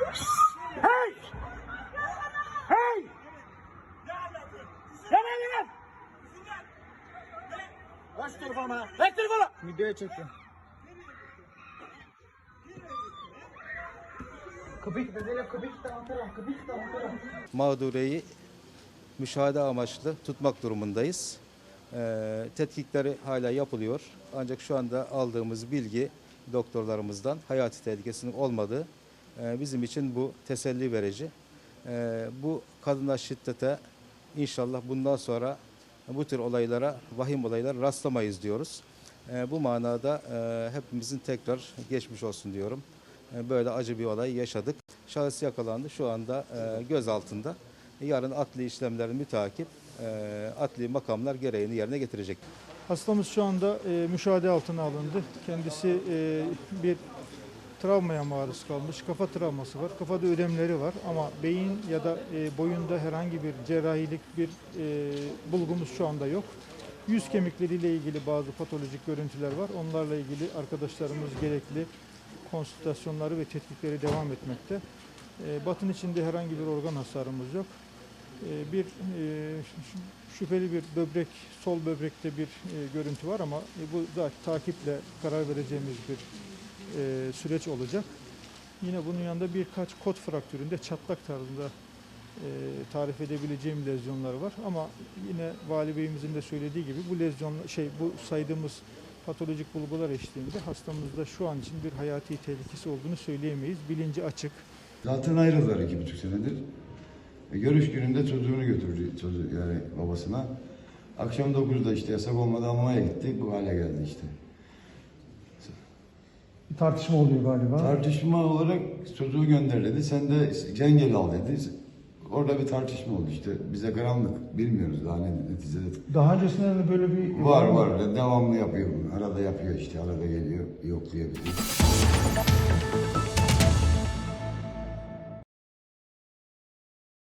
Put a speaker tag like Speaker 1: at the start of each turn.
Speaker 1: Hey! Hey! Gel gel gel! Ver şu telefonu bana. Ver telefonu!
Speaker 2: Videoya atarım.
Speaker 3: mağdureyi müşahede amaçlı tutmak durumundayız. Ee, tetkikleri hala yapılıyor. Ancak şu anda aldığımız bilgi doktorlarımızdan hayati tehlikesinin olmadığı e, bizim için bu teselli verici. Ee, bu kadına şiddete inşallah bundan sonra bu tür olaylara, vahim olaylara rastlamayız diyoruz. Ee, bu manada e, hepimizin tekrar geçmiş olsun diyorum. Böyle acı bir olay yaşadık. Şahıs yakalandı. Şu anda e, gözaltında. Yarın adli işlemlerin mütakip e, adli makamlar gereğini yerine getirecek.
Speaker 4: Hastamız şu anda müşahede altına alındı. Kendisi bir travmaya maruz kalmış. Kafa travması var. Kafada ödemleri var ama beyin ya da e, boyunda herhangi bir cerrahilik bir e, bulgumuz şu anda yok. Yüz kemikleriyle ilgili bazı patolojik görüntüler var. Onlarla ilgili arkadaşlarımız gerekli konsültasyonları ve tetkikleri devam etmekte. E, batın içinde herhangi bir organ hasarımız yok. E, bir e, şüpheli bir böbrek, sol böbrekte bir e, görüntü var ama e, bu da takiple karar vereceğimiz bir e, süreç olacak. Yine bunun yanında birkaç kot fraktüründe çatlak tarzında e, tarif edebileceğim lezyonlar var ama yine vali beyimizin de söylediği gibi bu lezyon şey bu saydığımız patolojik bulgular eşliğinde hastamızda şu an için bir hayati tehlikesi olduğunu söyleyemeyiz. Bilinci açık.
Speaker 5: Zaten ayrıldılar iki buçuk senedir. E, görüş gününde çocuğunu götürdü çocuğu yani babasına. Akşam 9'da işte yasak olmadı almaya gitti. Bu hale geldi işte.
Speaker 6: Tartışma oluyor galiba.
Speaker 5: Tartışma olarak çocuğu gönder dedi. Sen de Cengel al dedi. Orada bir tartışma oldu işte. Bize karanlık. Bilmiyoruz daha ne neticede.
Speaker 6: Daha öncesinde de böyle bir
Speaker 5: Var var. Devamlı yapıyor bunu. Arada yapıyor işte. Arada geliyor. Yokluyor bizi.